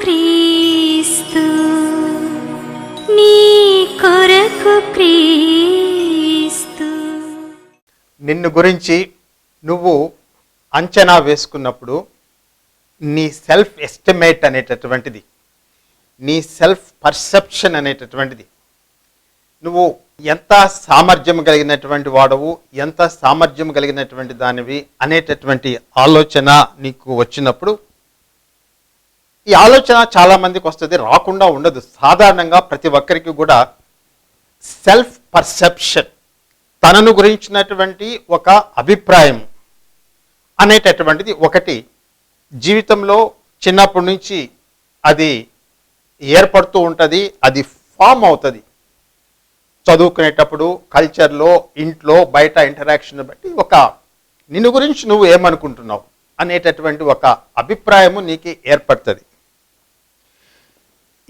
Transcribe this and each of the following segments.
క్రీస్తు నీ కొరకు క్రీస్తు. నిన్ను గురించి నువ్వు అంచనా వేసుకున్నప్పుడు నీ సెల్ఫ్ ఎస్టిమేట్ అనేటటువంటిది నీ సెల్ఫ్ పర్సెప్షన్ అనేటటువంటిది. నువ్వు ఎంత సామర్థ్యం కలిగినటువంటి వాడవు ఎంత సామర్థ్యం కలిగినటువంటి దానివి అనేటటువంటి ఆలోచన నీకు వచ్చినప్పుడు ఈ ఆలోచన చాలా మందికి వస్తుంది రాకుండా ఉండదు. సాధారణంగా ప్రతి ఒక్కరికి కూడా సెల్ఫ్ పర్సెప్షన్ తనను గురించినటువంటి ఒక అభిప్రాయం అనేటటువంటిది ఒకటి. జీవితంలో చిన్నప్పటి నుంచి అది ఏర్పడుతూ ఉంటుంది అది ఫామ్ అవుతుంది. చదువుకునేటప్పుడు కల్చర్లో ఇంట్లో బయట ఇంటరాక్షన్ బట్టి ఒక నిన్ను గురించి నువ్వు ఏమనుకుంటున్నావు? అనేటటువంటి ఒక అభిప్రాయము నీకు ఏర్పడుతుంది.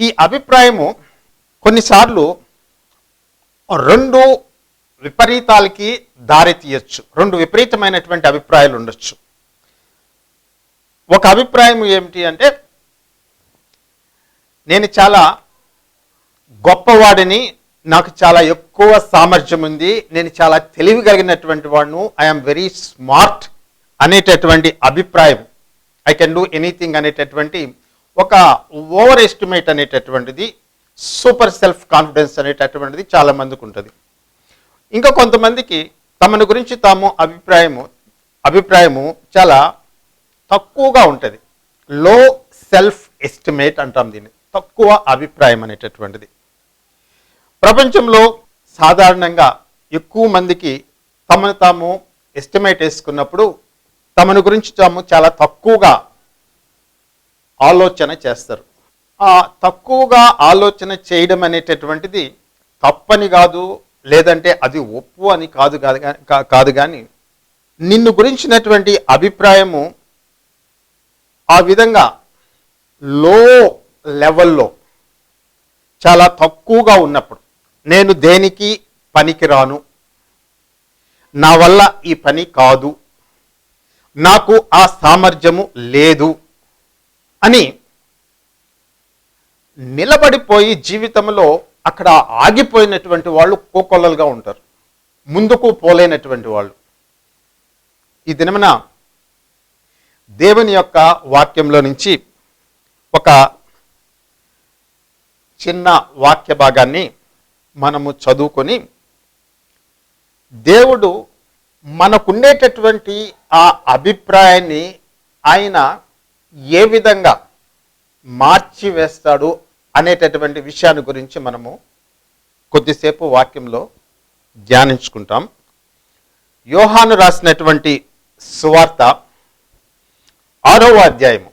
ఈ అభిప్రాయము కొన్నిసార్లు రెండు విపరీతాలకి దారి తీయచ్చు. రెండు విపరీతమైనటువంటి అభిప్రాయాలు ఉండొచ్చు. ఒక అభిప్రాయం ఏమిటి అంటే నేను చాలా గొప్పవాడిని నాకు చాలా ఎక్కువ సామర్థ్యం ఉంది నేను చాలా తెలివి కలిగినటువంటి వాడును ఐఎమ్ వెరీ స్మార్ట్ అనేటటువంటి అభిప్రాయం. ఐ కెన్ డూ ఎనీథింగ్ అనేటటువంటి ఒక ఓవర్ ఎస్టిమేట్ అనేటటువంటిది సూపర్ సెల్ఫ్ కాన్ఫిడెన్స్ అనేటటువంటిది చాలా మందికి ఉంటుంది. ఇంకా కొంతమందికి తమను గురించి తాము అభిప్రాయము అభిప్రాయము చాలా తక్కువగా ఉంటుంది. లో సెల్ఫ్ ఎస్టిమేట్ అంటాం దీన్ని. తక్కువ అభిప్రాయం అనేటటువంటిది. ప్రపంచంలో సాధారణంగా ఎక్కువ మందికి తమను తాము ఎస్టిమేట్ వేసుకున్నప్పుడు తమను గురించి తాము చాలా తక్కువగా ఆలోచన చేస్తారు. తక్కువగా ఆలోచన చేయడం అనేటటువంటిది తప్పని కాదు లేదంటే అది ఒప్పు అని కాదు కాదు కా- కాదు కానీ నిన్ను గురించినటువంటి అభిప్రాయము ఆ విధంగా లో లెవెల్లో చాలా తక్కువగా ఉన్నప్పుడు నేను దేనికి పనికిరాను? నా వల్ల ఈ పని కాదు. నాకు ఆ సామర్థ్యము లేదు. అని నిలబడిపోయి జీవితంలో అక్కడ ఆగిపోయినటువంటి వాళ్ళు కోకొల్లలుగా ఉంటారు. ముందుకు పోలేనటువంటి వాళ్ళు. ఈ దినమున దేవుని యొక్క వాక్యంలో నుంచి ఒక చిన్న వాక్య భాగాన్ని మనము చదువుకొని దేవుడు మనకుండేటటువంటి ఆ అభిప్రాయాన్ని ఆయన ఏ విధంగా మార్చి వేస్తాడు అనేటటువంటి విషయాన్ని గురించి మనము కొద్దిసేపు వాక్యంలో ధ్యానించుకుంటాం. యోహాను రాసినటువంటి సువార్త ఆరవ అధ్యాయము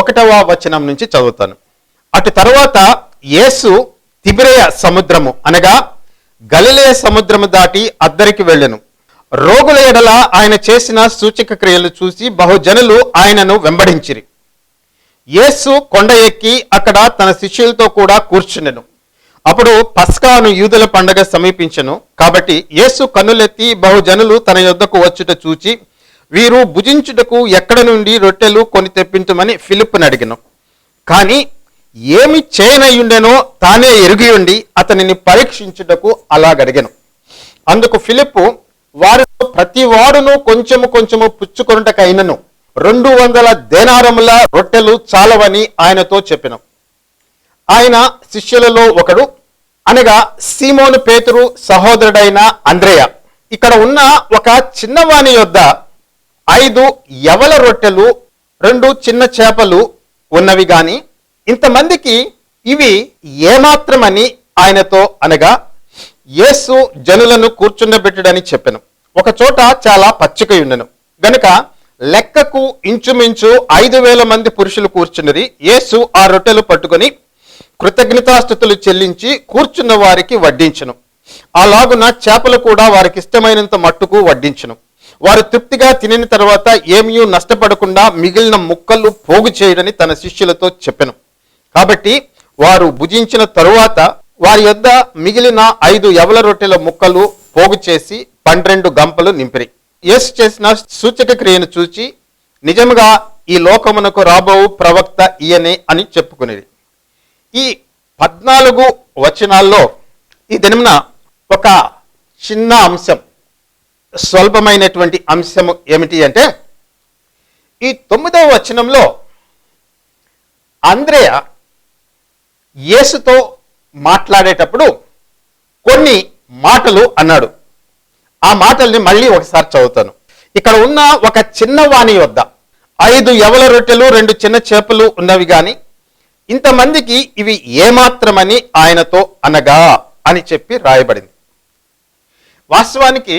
ఒకటవ వచనం నుంచి చదువుతాను. అటు తర్వాత యేసు తిబిరయ సముద్రము అనగా గలిలే సముద్రము దాటి అద్దరికి వెళ్ళెను. రోగుల ఎడల ఆయన చేసిన సూచక క్రియలు చూసి బహుజనులు ఆయనను వెంబడించిరి. యేసు కొండ ఎక్కి అక్కడ తన శిష్యులతో కూడా కూర్చుండెను అప్పుడు పస్కాను యూదుల పండగ సమీపించను. కాబట్టి యేసు కన్నులెత్తి బహుజనులు తన యొద్దకు వచ్చుట చూచి వీరు భుజించుటకు ఎక్కడ నుండి రొట్టెలు కొని తెప్పించమని ఫిలిప్ను అడిగను. కానీ ఏమి చేయనయ్యుండెనో తానే ఎరిగి ఉండి అతనిని పరీక్షించుటకు అలాగడిగను. అందుకు ఫిలిప్పు వారితో ప్రతి వాడును కొంచెము కొంచెము పుచ్చుకొనుటకైనను. రెండు వందల దేనారముల రొట్టెలు చాలవని ఆయనతో చెప్పిన. ఆయన శిష్యులలో ఒకడు అనగా సీమోను పేతురు సహోదరుడైన అంద్రేయ. ఇక్కడ ఉన్న ఒక చిన్నవాణి యొద్ద ఐదు యవల రొట్టెలు రెండు చిన్న చేపలు ఉన్నవి గాని ఇంతమందికి ఇవి ఏమాత్రమని ఆయనతో అనగా యేసు జనులను కూర్చుండబెట్టడని చెప్పాను. ఒక చోట చాలా పచ్చిక ఉండెను. గనుక లెక్కకు ఇంచుమించు ఐదు వేల మంది పురుషులు కూర్చున్నది. యేసు ఆ రొట్టెలు పట్టుకొని కృతజ్ఞతాస్థుతులు చెల్లించి కూర్చున్న వారికి వడ్డించను. అలాగున చేపలు కూడా వారికి ఇష్టమైనంత మట్టుకు వడ్డించను. వారు తృప్తిగా తినిన తర్వాత ఏమీ నష్టపడకుండా మిగిలిన ముక్కలు పోగు చేయడని తన శిష్యులతో చెప్పెను. కాబట్టి వారు భుజించిన తరువాత వారి యొద్ద మిగిలిన ఐదు యవల రొట్టెల ముక్కలు పోగు చేసి పన్నెండు గంపలు నింపిరి. యేసు చేసిన సూచక క్రియను చూచి నిజముగా ఈ లోకమునకు రాబోవు ప్రవక్త ఈయనే అని చెప్పుకునేది. ఈ పద్నాలుగు వచనాల్లో ఈ దినమున ఒక చిన్న అంశం స్వల్పమైనటువంటి అంశము ఏమిటి అంటే ఈ తొమ్మిదవ వచనంలో అంద్రేయ యేసుతో మాట్లాడేటప్పుడు కొన్ని మాటలు అన్నాడు. ఆ మాటల్ని మళ్ళీ ఒకసారి చదువుతాను. ఇక్కడ ఉన్న ఒక చిన్నవాణి వద్ద ఐదు ఎవల రొట్టెలు రెండు చిన్న చేపలు ఉన్నవి గాని ఇంతమందికి ఇవి ఏమాత్రమని ఆయనతో అనగా అని చెప్పి రాయబడింది. వాస్తవానికి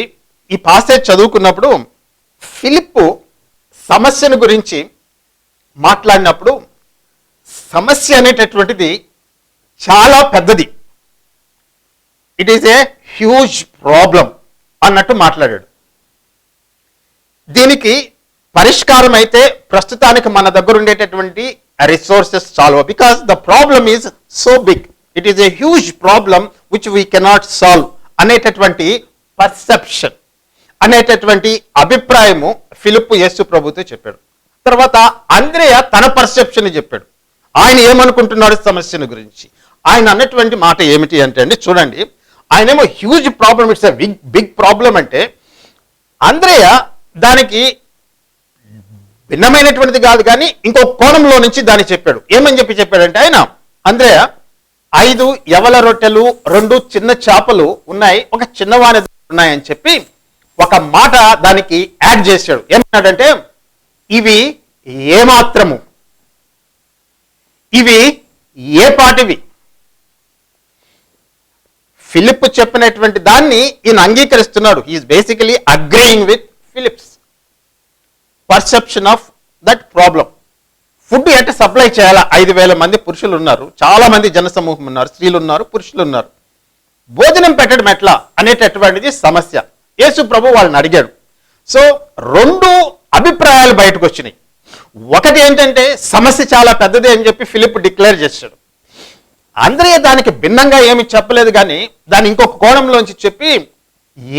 ఈ పాసేజ్ చదువుకున్నప్పుడు ఫిలిప్పు సమస్యను గురించి మాట్లాడినప్పుడు సమస్య అనేటటువంటిది చాలా పెద్దది. It is a huge problem అన్నట్టు మాట్లాడాడు. దీనికి పరిష్కారం అయితే ప్రస్తుతానికి మన దగ్గర ఉండేటటువంటి resources solve because the problem is so big it is a huge problem which we cannot solve అనేటటువంటి పర్సెప్షన్ అనేటటువంటి అభిప్రాయము ఫిలిప్ యేసు ప్రభుతో చెప్పాడు. తర్వాత అంద్రేయ తన పర్సెప్షన్ చెప్పాడు. ఆయన ఏమనుకుంటున్నాడు సమస్యను గురించి? ఆయన అన్నటువంటి మాట ఏమిటి అంటే అండి చూడండి. ఆయనేమో huge problem it's a big big problem అంటే అంద్రేయ దానికి భిన్నమైనటువంటిది కాదు కానీ ఇంకో కోణంలో నుంచి దాన్ని చెప్పాడు. ఏమని చెప్పి చెప్పాడంటే ఆయన అంద్రేయ ఐదు ఎవల రొట్టెలు రెండు చిన్న చేపలు ఉన్నాయి ఒక చిన్నవాణి ఉన్నాయని చెప్పి ఒక మాట దానికి యాడ్ చేశాడు. ఏమన్నాడంటే ఇవి ఏమాత్రము ఇవి ఏ పాటివి? ఫిలిప్ చెప్పినటువంటి దాన్ని ఈయన అంగీకరిస్తున్నాడు. Is basically agreeing with Philip's perception of that problem food ఎట్ట సప్లై చేయాలా? ఐదు వేల మంది పురుషులు ఉన్నారు. చాలా మంది జనసమూహం ఉన్నారు. స్త్రీలు ఉన్నారు పురుషులు ఉన్నారు. భోజనం పెట్టడం ఎట్లా అనేటటువంటిది సమస్య. యేసు ప్రభు వాళ్ళని అడిగాడు. సో రెండు అభిప్రాయాలు బయటకు వచ్చినాయి. ఒకటి ఏంటంటే సమస్య చాలా పెద్దది అని చెప్పి ఫిలిప్ డిక్లేర్ చేశాడు. అందరే దానికి భిన్నంగా ఏమి చెప్పలేదు కానీ దాని ఇంకొక కోణంలోంచి చెప్పి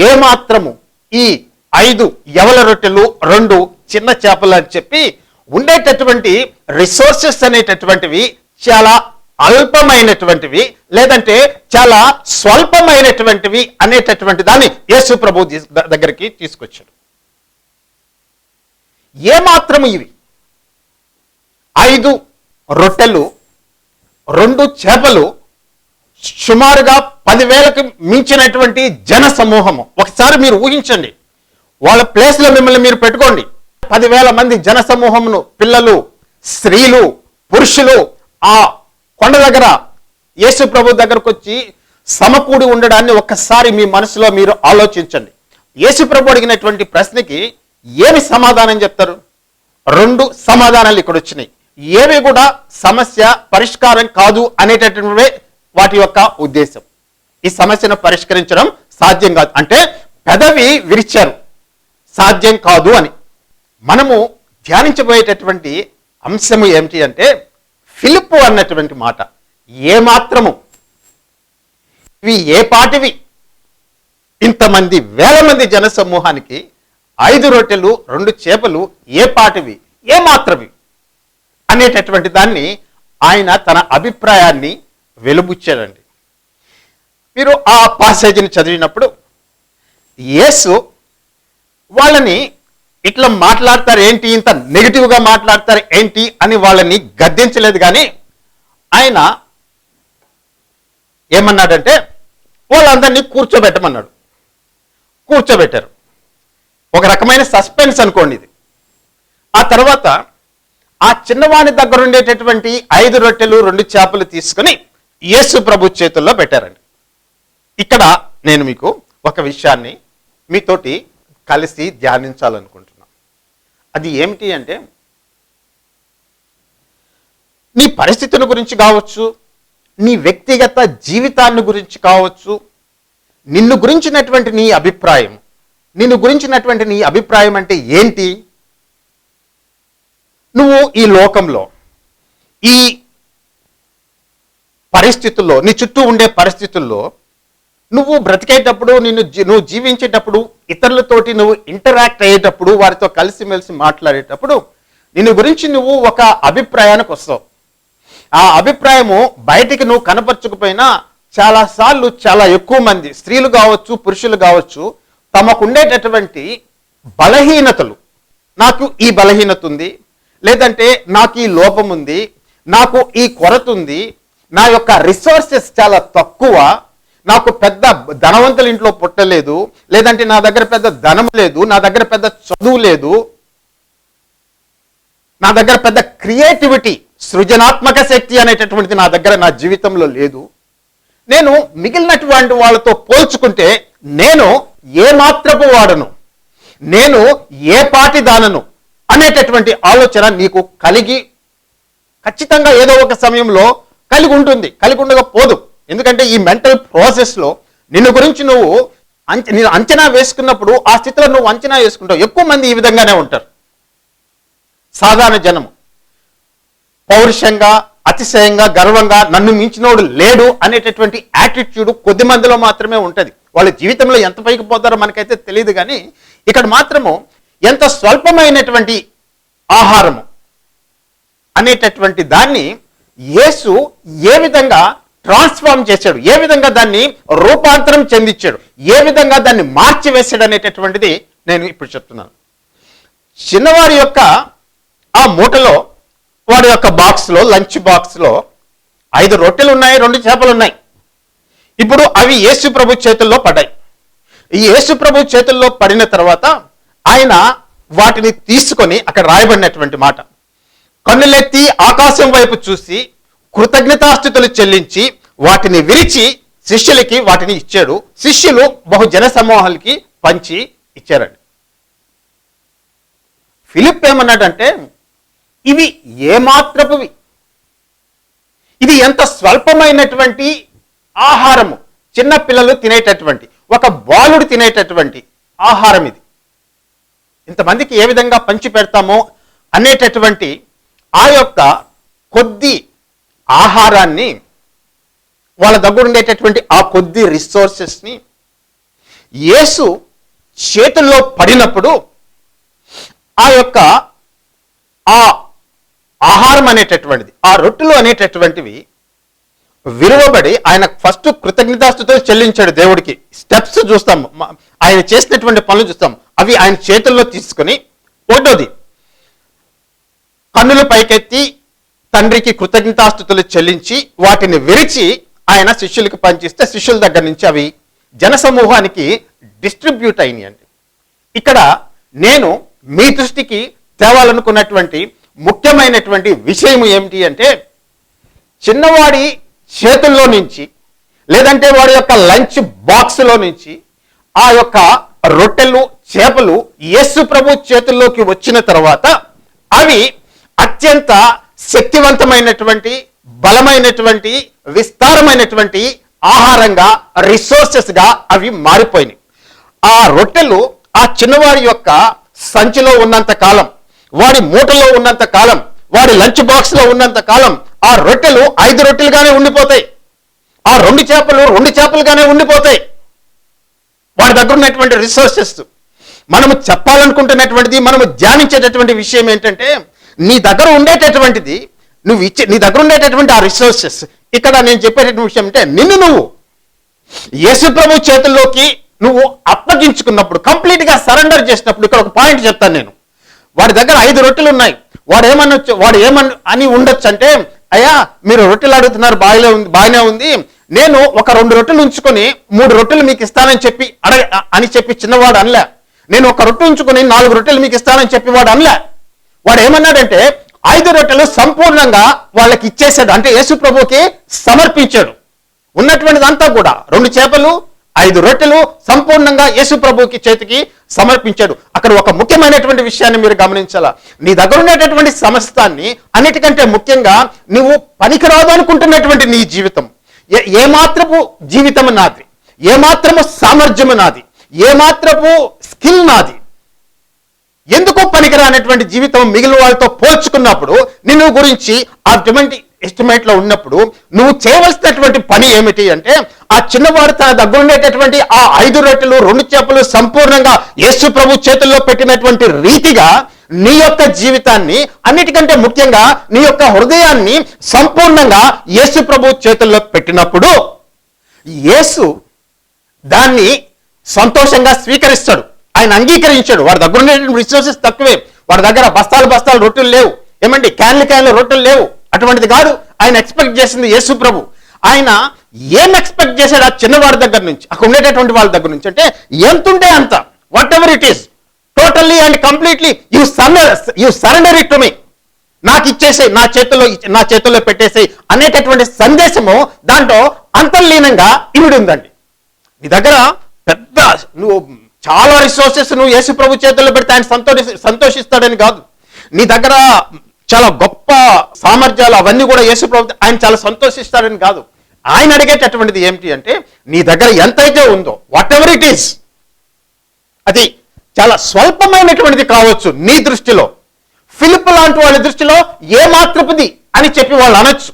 ఏమాత్రము ఈ ఐదు ఎవల రొట్టెలు రెండు చిన్న చేపలు అని చెప్పి ఉండేటటువంటి రిసోర్సెస్ అనేటటువంటివి చాలా అల్పమైనటువంటివి లేదంటే చాలా స్వల్పమైనటువంటివి అనేటటువంటి దాన్ని యేసు ప్రభు దగ్గరికి తీసుకొచ్చాడు. ఏమాత్రము ఇవి? ఐదు రొట్టెలు రెండు చేపలు సుమారుగా పదివేలకు మించినటువంటి జన సమూహము ఒకసారి మీరు ఊహించండి. వాళ్ళ ప్లేస్లో మిమ్మల్ని మీరు పెట్టుకోండి. పదివేల మంది జన సమూహమును పిల్లలు స్త్రీలు పురుషులు ఆ కొండ దగ్గర యేసు ప్రభు దగ్గరకు వచ్చి సమకూడి ఉండడాన్ని ఒక్కసారి మీ మనసులో మీరు ఆలోచించండి. యేసు ప్రభు అడిగినటువంటి ప్రశ్నకి ఏమి సమాధానం చెప్తారు? రెండు సమాధానాలు ఇక్కడ వచ్చినాయి ఏవి కూడా సమస్య పరిష్కారం కాదు అనేటటువంటి వాటి యొక్క ఉద్దేశం. ఈ సమస్యను పరిష్కరించడం సాధ్యం కాదు. అంటే పెదవి విరిచారు. సాధ్యం కాదు అని. మనము ధ్యానించబోయేటటువంటి అంశము ఏమిటి అంటే ఫిలిప్పు అన్నటువంటి మాట. ఏ మాత్రము ఇవి ఏ పాటివి? ఇంతమంది వేల మంది జన సమూహానికి ఐదు రొట్టెలు రెండు చేపలు ఏ పాటివి? ఏ మాత్రవి అనేటటువంటి దాన్ని ఆయన తన అభిప్రాయాన్ని వెలుబుచ్చాడండి. మీరు ఆ పాసేజీని చదివినప్పుడు యేసు వాళ్ళని ఇట్లా మాట్లాడతారు ఏంటి ఇంత నెగిటివ్గా మాట్లాడతారు ఏంటి అని వాళ్ళని గద్దించలేదు కానీ ఆయన ఏమన్నాడంటే వాళ్ళందరినీ కూర్చోబెట్టమన్నాడు. కూర్చోబెట్టారు. ఒక రకమైన సస్పెన్స్ అనుకోండి ఇది. ఆ తర్వాత ఆ చిన్నవాని దగ్గర ఉండేటటువంటి ఐదు రొట్టెలు రెండు చేపలు తీసుకుని యేసు ప్రభు చేతుల్లో పెట్టారండి. ఇక్కడ నేను మీకు ఒక విషయాన్ని మీతోటి కలిసి ధ్యానించాలనుకుంటున్నాను. అది ఏమిటి అంటే నీ పరిస్థితుల గురించి కావచ్చు నీ వ్యక్తిగత జీవితాన్ని గురించి కావచ్చు నిన్ను గురించినటువంటి నీ అభిప్రాయం నిన్ను గురించినటువంటి నీ అభిప్రాయం అంటే ఏంటి నువ్వు ఈ లోకంలో ఈ పరిస్థితుల్లో నీ చుట్టూ ఉండే పరిస్థితుల్లో నువ్వు బ్రతికేటప్పుడు నిన్ను నువ్వు జీవించేటప్పుడు ఇతరులతోటి నువ్వు ఇంటరాక్ట్ అయ్యేటప్పుడు వారితో కలిసిమెలిసి మాట్లాడేటప్పుడు నిన్ను గురించి నువ్వు ఒక అభిప్రాయానికి వస్తావు. ఆ అభిప్రాయము బయటికి నువ్వు కనపరచకపోయినా చాలాసార్లు చాలా ఎక్కువ మంది స్త్రీలు కావచ్చు పురుషులు కావచ్చు తమకుండేటటువంటి బలహీనతలు. నాకు ఈ బలహీనత ఉంది లేదంటే నాకు ఈ లోపం ఉంది నాకు ఈ కొరత ఉంది నా యొక్క రిసోర్సెస్ చాలా తక్కువ నాకు పెద్ద ధనవంతుల ఇంట్లో పుట్టలేదు లేదంటే నా దగ్గర పెద్ద ధనం లేదు నా దగ్గర పెద్ద చదువు లేదు. నా దగ్గర పెద్ద క్రియేటివిటీ సృజనాత్మక శక్తి అనేటటువంటిది నా దగ్గర నా జీవితంలో లేదు. నేను మిగిలినటువంటి వాళ్ళతో పోల్చుకుంటే నేను ఏ మాత్రపు వాడను? నేను ఏ పాటి దానను? అనేటటువంటి ఆలోచన నీకు కలిగి ఖచ్చితంగా ఏదో ఒక సమయంలో కలిగి ఉంటుంది కలిగి ఉండకపోదు. పోదు ఎందుకంటే ఈ మెంటల్ ప్రాసెస్లో నిన్ను గురించి నువ్వు అంచ నేను అంచనా వేసుకున్నప్పుడు ఆ స్థితిలో నువ్వు అంచనా వేసుకుంటావు. ఎక్కువ మంది ఈ విధంగానే ఉంటారు. సాధారణ జనము. పౌరుషంగా అతిశయంగా గర్వంగా నన్ను మించినోడు లేడు అనేటటువంటి యాటిట్యూడ్ కొద్ది మందిలో మాత్రమే ఉంటుంది. వాళ్ళ జీవితంలో ఎంత పైకి పోతారో మనకైతే తెలియదు కానీ ఇక్కడ మాత్రము ఎంత స్వల్పమైనటువంటి ఆహారము అనేటటువంటి దాన్ని యేసు ఏ విధంగా ట్రాన్స్ఫార్మ్ చేశాడు ఏ విధంగా దాన్ని రూపాంతరం చెందించాడు ఏ విధంగా దాన్ని మార్చివేశాడు అనేటటువంటిది నేను ఇప్పుడు చెప్తున్నాను. చిన్నవారి యొక్క ఆ మూటలో వాడి యొక్క బాక్స్లో లంచ్ బాక్స్లో ఐదు రొట్టెలు ఉన్నాయి రెండు చేపలు ఉన్నాయి. ఇప్పుడు అవి యేసు ప్రభు చేతుల్లో పడ్డాయి. ఈ యేసు ప్రభు చేతుల్లో పడిన తర్వాత ఆయన వాటిని తీసుకొని అక్కడ రాయబడినటువంటి మాట. కన్నులెత్తి ఆకాశం వైపు చూసి కృతజ్ఞతాస్థుతులు చెల్లించి వాటిని విరిచి శిష్యులకి వాటిని ఇచ్చాడు. శిష్యులు బహుజన సమూహాలకి పంచి ఇచ్చారండి. ఫిలిప్ ఏమన్నాడంటే ఇవి ఏమాత్రపువి? ఇది ఎంత స్వల్పమైనటువంటి ఆహారము? చిన్న పిల్లలు తినేటటువంటి ఒక బాలుడు తినేటటువంటి ఆహారం ఇది. ఇంతమందికి ఏ విధంగా పంచి పెడతామో అనేటటువంటి ఆ యొక్క కొద్ది ఆహారాన్ని వాళ్ళ దగ్గర ఉండేటటువంటి ఆ కొద్ది రిసోర్సెస్ని యేసు చేతుల్లో పడినప్పుడు ఆ యొక్క ఆ ఆహారం అనేటటువంటిది ఆ రొట్టెలు అనేటటువంటివి విలువబడి ఆయన ఫస్ట్ కృతజ్ఞతాస్తుతో చెల్లించాడు దేవుడికి. స్టెప్స్ చూస్తాం. ఆయన చేసినటువంటి పనులు చూస్తాం. అవి ఆయన చేతుల్లో తీసుకొని ఒకటోది కన్నులు పైకెత్తి తండ్రికి కృతజ్ఞతాస్తుతులు చెల్లించి వాటిని విరిచి ఆయన శిష్యులకు పనిచేస్తే శిష్యుల దగ్గర నుంచి అవి జనసమూహానికి డిస్ట్రిబ్యూట్ అయినాయండి. ఇక్కడ నేను మీ దృష్టికి తేవాలనుకున్నటువంటి ముఖ్యమైనటువంటి విషయం ఏమిటి అంటే చిన్నవాడి చేతుల్లో నుంచి లేదంటే వాడి యొక్క లంచ్ బాక్స్లో నుంచి ఆ యొక్క రొట్టెలు చేపలు యేసు ప్రభు చేతుల్లోకి వచ్చిన తర్వాత అవి అత్యంత శక్తివంతమైనటువంటి బలమైనటువంటి విస్తారమైనటువంటి ఆహారంగా రిసోర్సెస్గా అవి మారిపోయినాయి. ఆ రొట్టెలు ఆ చిన్నవాడి యొక్క సంచిలో ఉన్నంత కాలం వాడి మూటలో ఉన్నంత కాలం వాడి లంచ్ బాక్స్లో ఉన్నంత కాలం ఆ రొట్టెలు ఐదు రొట్టెలుగానే ఉండిపోతాయి. ఆ రెండు చేపలు రెండు చేపలుగానే ఉండిపోతాయి. వాడి దగ్గర ఉన్నటువంటి రిసోర్సెస్ మనము చెప్పాలనుకుంటున్నటువంటిది మనము ధ్యానించేటటువంటి విషయం ఏంటంటే నీ దగ్గర ఉండేటటువంటిది నువ్వు ఇచ్చే నీ దగ్గర ఉండేటటువంటి ఆ రిసోర్సెస్ ఇక్కడ నేను చెప్పేటటువంటి విషయం అంటే నిన్ను నువ్వు. యేసు ప్రభు చేతుల్లోకి నువ్వు అప్పగించుకున్నప్పుడు కంప్లీట్గా సరెండర్ చేసినప్పుడు ఇక్కడ ఒక పాయింట్ చెప్తాను నేను. వాడి దగ్గర ఐదు రొట్టెలు ఉన్నాయి వాడు ఏమన్నా వాడు ఏమన్నా అని ఉండొచ్చు అంటే అయ్యా మీరు రొట్టెలు అడుగుతున్నారు బాగానే ఉంది బాగానే ఉంది. నేను ఒక రెండు రొట్టెలు ఉంచుకొని మూడు రొట్టెలు మీకు ఇస్తానని చెప్పి అడగ అని చెప్పి చిన్నవాడు అనలే. నేను ఒక రొట్టె ఉంచుకొని నాలుగు రొట్టెలు మీకు ఇస్తానని చెప్పి వాడు అనలే. వాడు ఏమన్నాడంటే ఐదు రొట్టెలు సంపూర్ణంగా వాళ్ళకి ఇచ్చేసాడు అంటే యేసు ప్రభుకి సమర్పించాడు. ఉన్నటువంటిదంతా కూడా రెండు చేపలు ఐదు రొట్టెలు సంపూర్ణంగా యేసు ప్రభుకి చేతికి సమర్పించాడు. అక్కడ ఒక ముఖ్యమైనటువంటి విషయాన్ని మీరు గమనించాలా? నీ దగ్గర ఉండేటటువంటి సమస్తాన్ని అన్నిటికంటే ముఖ్యంగా నువ్వు పనికిరాదు అనుకుంటున్నటువంటి నీ జీవితం. ఏ ఏమాత్రపు జీవితం నాది? ఏమాత్రము సామర్థ్యము నాది? ఏమాత్రపు స్కిల్ నాది? ఎందుకో పనికిరానటువంటి జీవితం మిగిలిన వాళ్ళతో పోల్చుకున్నప్పుడు నిన్ను గురించి అటువంటి ఎస్టిమేట్లో ఉన్నప్పుడు నువ్వు చేయవలసినటువంటి పని ఏమిటి అంటే ఆ చిన్నవాడు తన దగ్గర ఉండేటటువంటి ఆ ఐదు రొట్టెలు రెండు చేపలు సంపూర్ణంగా యేసు ప్రభు చేతుల్లో పెట్టినటువంటి రీతిగా నీ యొక్క జీవితాన్ని అన్నిటికంటే ముఖ్యంగా నీ యొక్క హృదయాన్ని సంపూర్ణంగా యేసు ప్రభు చేతుల్లో పెట్టినప్పుడు యేసు దాన్ని సంతోషంగా స్వీకరిస్తాడు. ఆయన అంగీకరించాడు. వాడి దగ్గర ఉండేటువంటి రిసోర్సెస్ తక్కువే. వాడి దగ్గర బస్తాలు బస్తాలు రొట్టెలు లేవు. ఏమండి? క్యాన్లు క్యాన్లు రొట్టెలు లేవు. అటువంటిది కాదు. ఆయన ఎక్స్పెక్ట్ చేసింది యేసు ప్రభు. ఆయన ఏం ఎక్స్పెక్ట్ చేశాడు ఆ చిన్నవాడి దగ్గర నుంచి అక్కడ ఉండేటటువంటి వాళ్ళ దగ్గర నుంచి అంటే ఎంతుంటే అంత whatever it is totally and completely you surrender you surrender it to me నాకు ఇచ్చేసే నా చేతుల్లో నా చేతుల్లో పెట్టేసే అనేటటువంటి సందేశము దాంట్లో అంతర్లీనంగా ఇవిడు ఉందండి నీ దగ్గర పెద్ద నువ్వు చాలా రిసోర్సెస్ నువ్వు యేసు ప్రభు చేతుల్లో పెడితే ఆయన సంతోషి సంతోషిస్తాడని కాదు. నీ దగ్గర చాలా గొప్ప సామర్థ్యాలు అవన్నీ కూడా యేసు ప్రభు ఆయన చాలా సంతోషిస్తాడని కాదు. ఆయన అడిగేటటువంటిది ఏమిటి అంటే నీ దగ్గర ఎంతైతే ఉందో వాట్ ఎవర్ ఇట్ ఈస్ అది చాలా స్వల్పమైనటువంటిది కావచ్చు నీ దృష్టిలో. ఫిలిప్ లాంటి వాళ్ళ దృష్టిలో ఏ మాత్రపుది అని చెప్పి వాళ్ళు అనొచ్చు.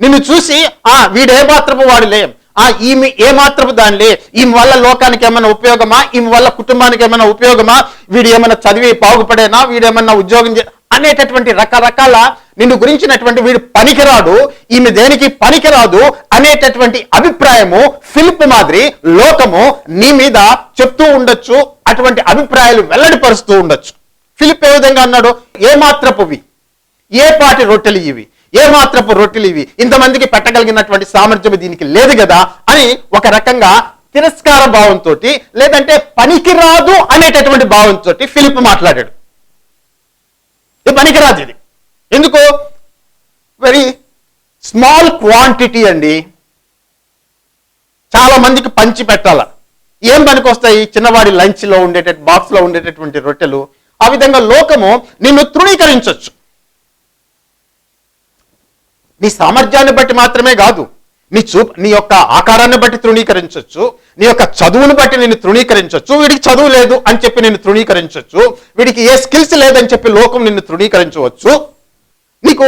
నిన్ను చూసి ఆ వీడే మాత్రపు వాడులే? ఆ ఈమె ఏ మాత్రపు దానిలే? ఈమె వల్ల లోకానికి ఏమైనా ఉపయోగమా? ఈమె వల్ల కుటుంబానికి ఏమైనా ఉపయోగమా? వీడు ఏమైనా చదివి బాగుపడేనా? వీడు ఏమైనా ఉద్యోగం అనేటటువంటి రకరకాల నిన్ను గురించినటువంటి వీడు పనికిరాడు ఈమె దేనికి పనికిరాదు అనేటటువంటి అభిప్రాయము ఫిలిప్ మాదిరి లోకము నీ మీద చెప్తూ ఉండొచ్చు అటువంటి అభిప్రాయాలు వెల్లడిపరుస్తూ ఉండొచ్చు. ఫిలిప్ ఏ విధంగా అన్నాడు? ఏ మాత్రపువి ఏ పాటి రొట్టెలు ఇవి? ఏ మాత్రపు రొట్టెలు ఇవి? ఇంతమందికి పెట్టగలిగినటువంటి సామర్థ్యం దీనికి లేదు కదా అని ఒక రకంగా తిరస్కార భావంతో లేదంటే పనికిరాదు అనేటటువంటి భావంతో ఫిలిప్ మాట్లాడాడు. ఇది పనికిరాదు ఇది. ఎందుకు? వెరీ స్మాల్ క్వాంటిటీ అండి. చాలా మందికి పంచి పెట్టాల. ఏం పనికొస్తాయి? చిన్నవాడి లంచ్లో ఉండేట బాక్స్లో ఉండేటటువంటి రొట్టెలు. ఆ విధంగా లోకము నిన్ను తృణీకరించవచ్చు నీ సామర్థ్యాన్ని బట్టి మాత్రమే కాదు. నీ చూ నీ యొక్క ఆకారాన్ని బట్టి తృణీకరించవచ్చు నీ యొక్క చదువును బట్టి నేను తృణీకరించవచ్చు వీడికి చదువు లేదు అని చెప్పి నేను తృణీకరించవచ్చు వీడికి ఏ స్కిల్స్ లేదని చెప్పి లోకం నిన్ను తృణీకరించవచ్చు. నీకు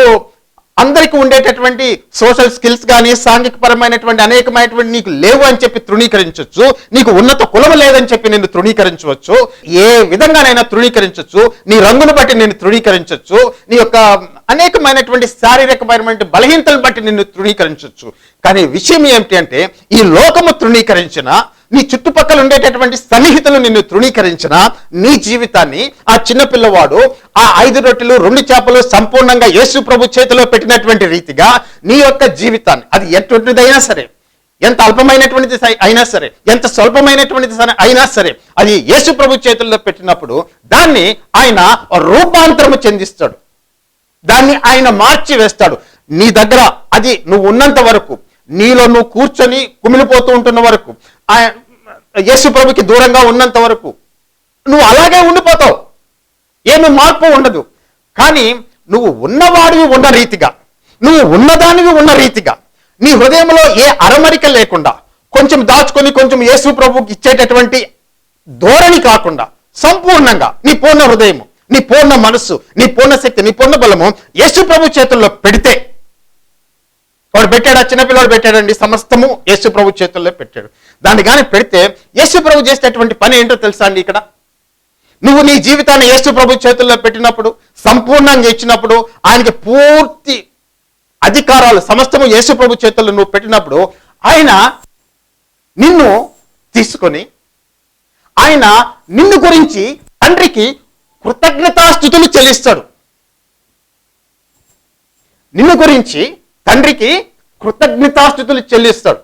అందరికీ ఉండేటటువంటి సోషల్ స్కిల్స్ కానీ సాంఘిక పరమైనటువంటి అనేకమైనటువంటి నీకు లేవు అని చెప్పి తృణీకరించవచ్చు నీకు ఉన్నత కులం లేదని చెప్పి నేను తృణీకరించవచ్చు. ఏ విధంగానైనా తృణీకరించవచ్చు నీ రంగును బట్టి నేను తృణీకరించవచ్చు నీ యొక్క అనేకమైనటువంటి శారీరకమైనటువంటి బలహీనతలు బట్టి నిన్ను తృణీకరించవచ్చు కానీ విషయం ఏమిటి అంటే ఈ లోకము తృణీకరించిన నీ చుట్టుపక్కల ఉండేటటువంటి సన్నిహితులు నిన్ను తృణీకరించిన నీ జీవితాన్ని ఆ చిన్నపిల్లవాడు ఆ ఐదు రొట్టెలు రెండు చేపలు సంపూర్ణంగా యేసు ప్రభు చేతిలో పెట్టినటువంటి రీతిగా నీ యొక్క జీవితాన్ని అది ఎటువంటిదైనా సరే ఎంత అల్పమైనటువంటిది అయినా సరే ఎంత స్వల్పమైనటువంటిది సరే అయినా సరే అది యేసు ప్రభు చేతుల్లో పెట్టినప్పుడు దాన్ని ఆయన రూపాంతరము చెందిస్తాడు. దాన్ని ఆయన మార్చి వేస్తాడు నీ దగ్గర అది నువ్వు ఉన్నంత వరకు నీలో నువ్వు కూర్చొని కుమిలిపోతూ ఉంటున్న వరకు యేసు ప్రభుకి దూరంగా ఉన్నంత వరకు నువ్వు అలాగే ఉండిపోతావు. ఏమి మార్పు ఉండదు. కానీ నువ్వు ఉన్నవాడివి ఉన్న రీతిగా నువ్వు ఉన్నదానివి ఉన్న రీతిగా నీ హృదయంలో ఏ అరమరిక లేకుండా కొంచెం దాచుకొని కొంచెం యేసు ప్రభుకి ఇచ్చేటటువంటి ధోరణి కాకుండా సంపూర్ణంగా నీ పూర్ణ హృదయము నీ పూర్ణ మనస్సు నీ పూర్ణ శక్తి నీ పూర్ణ బలము యేసు ప్రభు చేతుల్లో పెడితే. వాడు పెట్టాడు? ఆ చిన్నపిల్లవాడు పెట్టాడండి. సమస్తము యేసు ప్రభు చేతుల్లో పెట్టాడు. దాన్ని కానీ పెడితే యేసు ప్రభు చేసేటటువంటి పని ఏంటో తెలుసా అండి ఇక్కడ? నువ్వు నీ జీవితాన్ని యేసు ప్రభు చేతుల్లో పెట్టినప్పుడు సంపూర్ణంగా ఇచ్చినప్పుడు ఆయనకి పూర్తి అధికారాలు సమస్తము యేసు ప్రభు చేతుల్లో నువ్వు పెట్టినప్పుడు ఆయన నిన్ను తీసుకొని ఆయన నిన్ను గురించి తండ్రికి కృతజ్ఞతాస్థుతులు చెల్లిస్తాడు. నిన్ను గురించి తండ్రికి కృతజ్ఞతాస్థుతులు చెల్లిస్తాడు.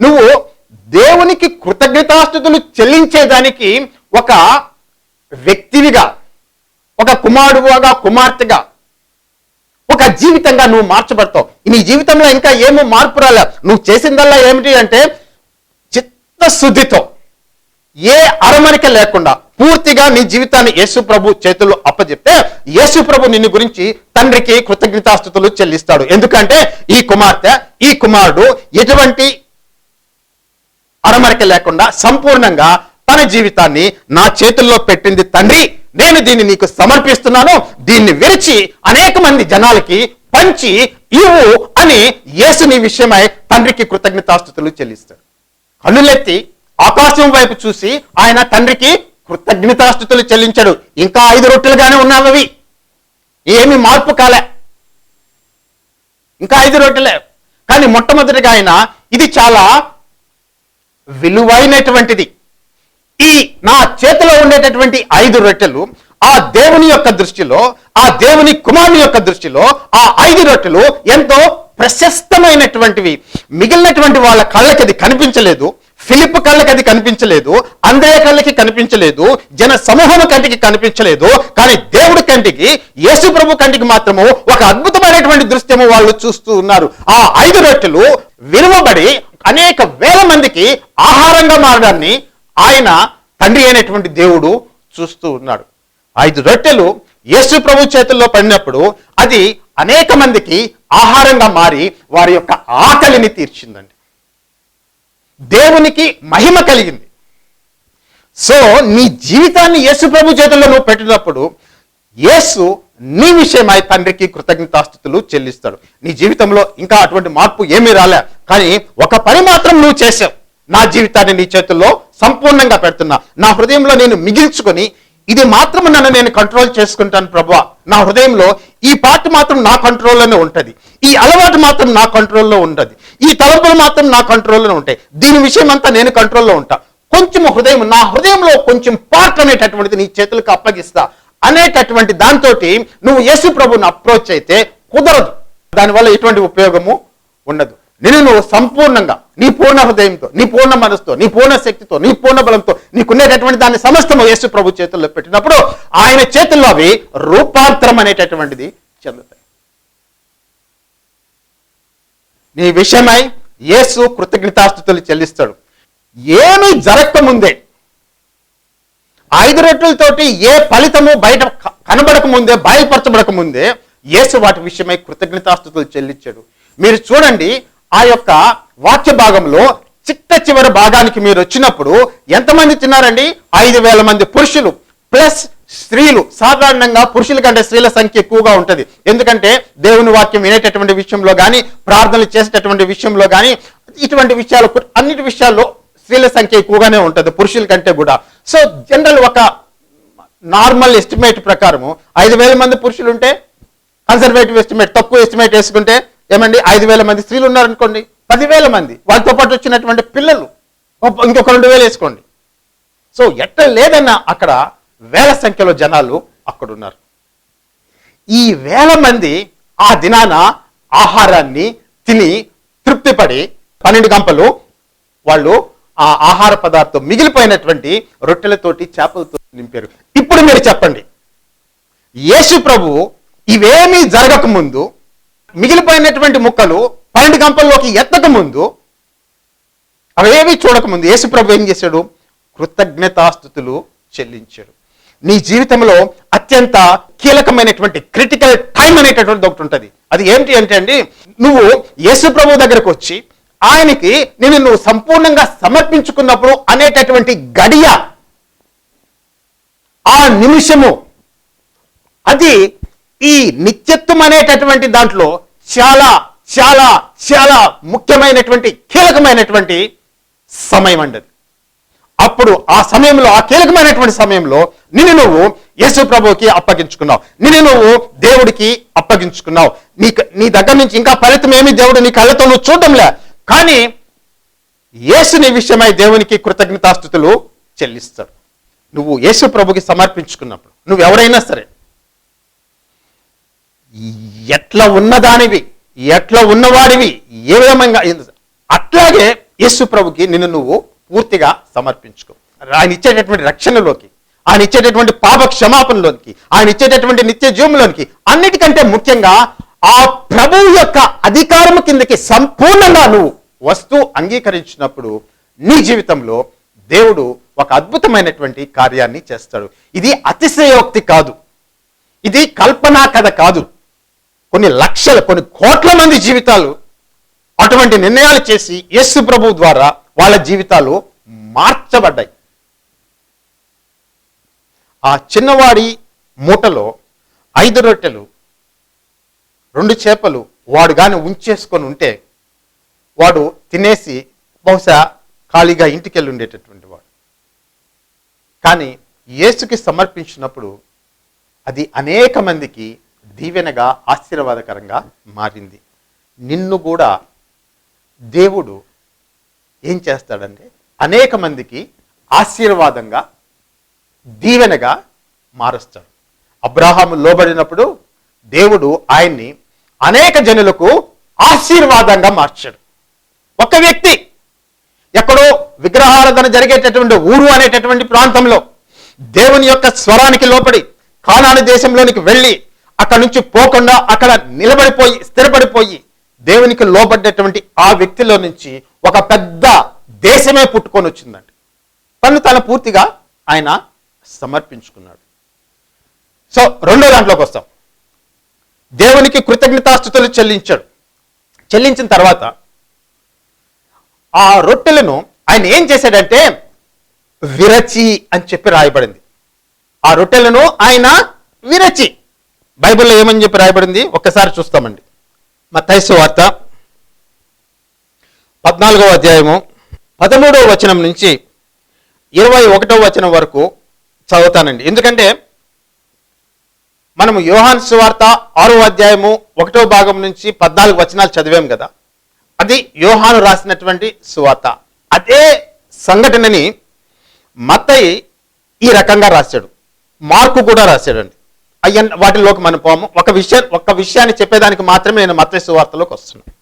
నువ్వు దేవునికి కృతజ్ఞతాస్థుతులు చెల్లించేదానికి ఒక వ్యక్తివిగా ఒక కుమారుడుగా కుమార్తెగా ఒక జీవితంగా నువ్వు మార్చబడతావు. నీ జీవితంలో ఇంకా ఏమో మార్పు రాలే. నువ్వు చేసిందల్లా ఏమిటి అంటే చిత్తశుద్ధితో ఏ అరమరిక లేకుండా పూర్తిగా నీ జీవితాన్ని యేసు ప్రభు చేతుల్లో అప్పచెప్తే యేసు ప్రభు నిన్ను గురించి తండ్రికి కృతజ్ఞతాస్థుతులు చెల్లిస్తాడు. ఎందుకంటే ఈ కుమార్తె ఈ కుమారుడు ఎటువంటి అరమరిక లేకుండా సంపూర్ణంగా తన జీవితాన్ని నా చేతుల్లో పెట్టింది తండ్రి. నేను దీన్ని నీకు సమర్పిస్తున్నాను. దీన్ని విరిచి అనేక మంది జనాలకి పంచి ఇవ్వు అని యేసుని విషయమై తండ్రికి కృతజ్ఞతాస్థుతులు చెల్లిస్తాడు. కళ్ళులెత్తి ఆకాశం వైపు చూసి ఆయన తండ్రికి కృతజ్ఞతాస్థుతులు చెల్లించాడు. ఇంకా ఐదు రొట్టెలుగానే ఉన్నావవి ఏమి మార్పు కాలే. ఇంకా ఐదు రొట్టెలే. కానీ మొట్టమొదటిగా ఆయన ఇది చాలా విలువైనటువంటిది. ఈ నా చేతిలో ఉండేటటువంటి ఐదు రొట్టెలు ఆ దేవుని యొక్క దృష్టిలో ఆ దేవుని కుమారుని యొక్క దృష్టిలో ఆ ఐదు రొట్టెలు ఎంతో ప్రశస్తమైనటువంటివి. మిగిలినటువంటి వాళ్ళ కళ్ళకి అది కనిపించలేదు. ఫిలిప్ కళ్ళకి అది కనిపించలేదు అందే కళ్ళకి కనిపించలేదు జన సమూహం కంటికి కనిపించలేదు కానీ దేవుడి కంటికి యేసు ప్రభు కంటికి మాత్రము ఒక అద్భుతమైనటువంటి దృశ్యము వాళ్ళు చూస్తూ ఉన్నారు. ఆ ఐదు రొట్టెలు విలువబడి అనేక వేల మందికి ఆహారంగా మారడాన్ని ఆయన తండ్రి అయినటువంటి దేవుడు చూస్తూ ఉన్నాడు. ఐదు రొట్టెలు యేసు ప్రభు చేతుల్లో పడినప్పుడు అది అనేక మందికి ఆహారంగా మారి వారి యొక్క ఆకలిని తీర్చిందండి. దేవునికి మహిమ కలిగింది. సో నీ జీవితాన్ని యేసు ప్రభు చేతుల్లో నువ్వు పెట్టినప్పుడు యేసు నీ విషయమై తండ్రికి కృతజ్ఞతాస్థుతులు చెల్లిస్తాడు. నీ జీవితంలో ఇంకా అటువంటి మార్పు ఏమీ రాలే కానీ ఒక పని మాత్రం నువ్వు చేసావు నా జీవితాన్ని నీ చేతుల్లో సంపూర్ణంగా పెడుతున్నా. నా హృదయంలో నేను మిగిల్చుకొని ఇది మాత్రం నన్ను నేను కంట్రోల్ చేసుకుంటాను ప్రభా. నా హృదయంలో ఈ పార్ట్ మాత్రం నా కంట్రోల్లోనే ఉంటుంది. ఈ అలవాటు మాత్రం నా కంట్రోల్లో ఉంటుంది ఈ తలంపులు మాత్రం నా కంట్రోల్లోనే ఉంటాయి. దీని విషయం అంతా నేను కంట్రోల్లో ఉంటా. కొంచెం హృదయం నా హృదయంలో కొంచెం పార్ట్ అనేటటువంటిది నీ చేతులకు అప్పగిస్తా. అనేటటువంటి దాంతో నువ్వు యేసు ప్రభుని అప్రోచ్ అయితే కుదరదు. దానివల్ల ఎటువంటి ఉపయోగము ఉండదు. నేను నువ్వు సంపూర్ణంగా నీ పూర్ణ హృదయంతో నీ పూర్ణ మనసుతో నీ పూర్ణ శక్తితో నీ పూర్ణ బలంతో నీకునేటటువంటి దాన్ని సమస్తము యేసు ప్రభు చేతుల్లో పెట్టినప్పుడు ఆయన చేతుల్లో అవి రూపాంతరం అనేటటువంటిది చెందుతాయి. నీ విషయమై యేసు కృతజ్ఞతాస్థుతులు చెల్లిస్తాడు. ఏమీ జరగకముందే ఐదు రొట్టెలతోటి ఏ ఫలితము బయట కనబడకముందే కనబడక ముందే ముందే యేసు వాటి విషయమై కృతజ్ఞతాస్థుతులు చెల్లించాడు. మీరు చూడండి ఆ యొక్క వాక్య భాగంలో చిట్ట చివరి భాగానికి మీరు వచ్చినప్పుడు ఎంతమంది తిన్నారండి? ఐదు వేల మంది పురుషులు ప్లస్ స్త్రీలు సాధారణంగా పురుషుల కంటే స్త్రీల సంఖ్య ఎక్కువగా ఉంటుంది. ఎందుకంటే దేవుని వాక్యం వినేటటువంటి విషయంలో కానీ ప్రార్థనలు చేసేటటువంటి విషయంలో కానీ ఇటువంటి విషయాలు అన్నిటి విషయాల్లో స్త్రీల సంఖ్య ఎక్కువగానే ఉంటుంది పురుషుల కంటే కూడా. సో జనరల్ ఒక నార్మల్ ఎస్టిమేట్ ప్రకారము ఐదు వేల మంది పురుషులు ఉంటే కన్సర్వేటివ్ ఎస్టిమేట్ తక్కువ ఎస్టిమేట్ వేసుకుంటే ఏమండి ఐదు వేల మంది స్త్రీలు ఉన్నారనుకోండి పదివేల మంది వాళ్ళతో పాటు వచ్చినటువంటి పిల్లలు ఇంకొక రెండు వేలు వేసుకోండి. సో ఎట్ట లేదన్నా అక్కడ వేల సంఖ్యలో జనాలు అక్కడున్నారు. ఈ వేల మంది ఆ దినాన ఆహారాన్ని తిని తృప్తిపడి పన్నెండు గంపలు వాళ్ళు ఆ ఆహార పదార్థం మిగిలిపోయినటువంటి రొట్టెలతోటి చేపలతో నింపారు. ఇప్పుడు మీరు చెప్పండి. యేసు ప్రభు ఇవేమీ జరగక ముందు మిగిలిపోయినటువంటి ముక్కలు పన్నెండు గంపల్లోకి ఎత్తక ముందు చూడకముందు యేసు ప్రభు ఏం చేశాడు? కృతజ్ఞతాస్థుతులు చెల్లించాడు. నీ జీవితంలో అత్యంత కీలకమైనటువంటి క్రిటికల్ టైం అనేటటువంటి ఒకటి ఉంటుంది. అది ఏంటి అంటే అండి నువ్వు యేసు ప్రభు దగ్గరకు వచ్చి ఆయనకి నేను నువ్వు సంపూర్ణంగా సమర్పించుకున్నప్పుడు అనేటటువంటి గడియ ఆ నిమిషము. అది ఈ నిత్యత్వం అనేటటువంటి దాంట్లో చాలా చాలా చాలా ముఖ్యమైనటువంటి కీలకమైనటువంటి సమయం అండి అది. అప్పుడు ఆ సమయంలో ఆ కీలకమైనటువంటి సమయంలో నిన్ను నువ్వు యేసు ప్రభువుకి అప్పగించుకున్నావు. నిన్ను నువ్వు దేవుడికి అప్పగించుకున్నావు. నీ నీ దగ్గర నుంచి ఇంకా ఫలితం ఏమి దేవుడు నీ కళ్ళతో నువ్వు చూడడంలే. కానీ యేసుని విషయమై దేవునికి కృతజ్ఞతాస్థుతులు చెల్లిస్తాడు. నువ్వు యేసు ప్రభుకి సమర్పించుకున్నప్పుడు నువ్వు ఎవరైనా సరే ఎట్లా ఉన్నదానివి ఎట్లా ఉన్నవాడివి ఏ విధంగా అట్లాగే యేసు ప్రభుకి నిన్ను నువ్వు పూర్తిగా సమర్పించుకో. ఆయన ఇచ్చేటటువంటి రక్షణలోకి ఆయన ఇచ్చేటటువంటి పాప క్షమాపణలోనికి ఆయన ఇచ్చేటటువంటి నిత్య జీవంలోనికి అన్నిటికంటే ముఖ్యంగా ఆ ప్రభువు యొక్క అధికారం కిందకి సంపూర్ణంగా నువ్వు వస్తూ అంగీకరించినప్పుడు నీ జీవితంలో దేవుడు ఒక అద్భుతమైనటువంటి కార్యాన్ని చేస్తాడు. ఇది అతిశయోక్తి కాదు. ఇది కల్పనా కథ కాదు. కొన్ని లక్షల కొన్ని కోట్ల మంది జీవితాలు అటువంటి నిర్ణయాలు చేసి యేసు ప్రభు ద్వారా వాళ్ళ జీవితాలు మార్చబడ్డాయి. ఆ చిన్నవాడి మూటలో ఐదు రొట్టెలు రెండు చేపలు వాడు కానీ ఉంచేసుకొని ఉంటే వాడు తినేసి బహుశా ఖాళీగా ఇంటికి వెళ్ళి ఉండేటటువంటి వాడు. కానీ యేసుకి సమర్పించినప్పుడు అది అనేక మందికి దీవెనగా ఆశీర్వాదకరంగా మారింది. నిన్ను కూడా దేవుడు ఏం చేస్తాడంటే అనేక మందికి ఆశీర్వాదంగా దీవెనగా మారుస్తాడు. అబ్రాహాము లోబడినప్పుడు దేవుడు ఆయన్ని అనేక జనులకు ఆశీర్వాదంగా మార్చాడు. ఒక వ్యక్తి ఎక్కడో విగ్రహారాధన జరిగేటటువంటి ఊరు అనేటటువంటి ప్రాంతంలో దేవుని యొక్క స్వరానికి లోపడి కానాను దేశంలోనికి వెళ్ళి అక్కడ నుంచి పోకుండా అక్కడ నిలబడిపోయి స్థిరపడిపోయి దేవునికి లోబడ్డటువంటి ఆ వ్యక్తిలో నుంచి ఒక పెద్ద దేశమే పుట్టుకొని వచ్చిందండి. తను తన పూర్తిగా ఆయన సమర్పించుకున్నాడు. సో రెండో దాంట్లోకి వస్తాం. దేవునికి కృతజ్ఞతాస్థుతులు చెల్లించాడు. చెల్లించిన తర్వాత ఆ రొట్టెలను ఆయన ఏం చేశాడంటే విరచి అని చెప్పి రాయబడింది. ఆ రొట్టెలను ఆయన విరచి. బైబిల్లో ఏమని చెప్పి రాయబడింది? ఒక్కసారి చూస్తామండి. మత్తైసు వార్త పద్నాలుగవ అధ్యాయము పదమూడవ వచనం నుంచి ఇరవై ఒకటవ వచనం వరకు చదువుతానండి. ఎందుకంటే మనము యోహాన్ సువార్త ఆరో అధ్యాయము ఒకటో భాగం నుంచి పద్నాలుగు వచనాలు చదివాం కదా. అది యోహాను రాసినటువంటి సువార్త. అదే సంఘటనని మత్తయి ఈ రకంగా రాశాడు. మార్కు కూడా రాశాడండి. అయ్యన్ వాటిలోకి మనం పోము. ఒక విషయం ఒక విషయాన్ని చెప్పేదానికి మాత్రమే నేను మత్స్య వార్తలోకి వస్తున్నాను.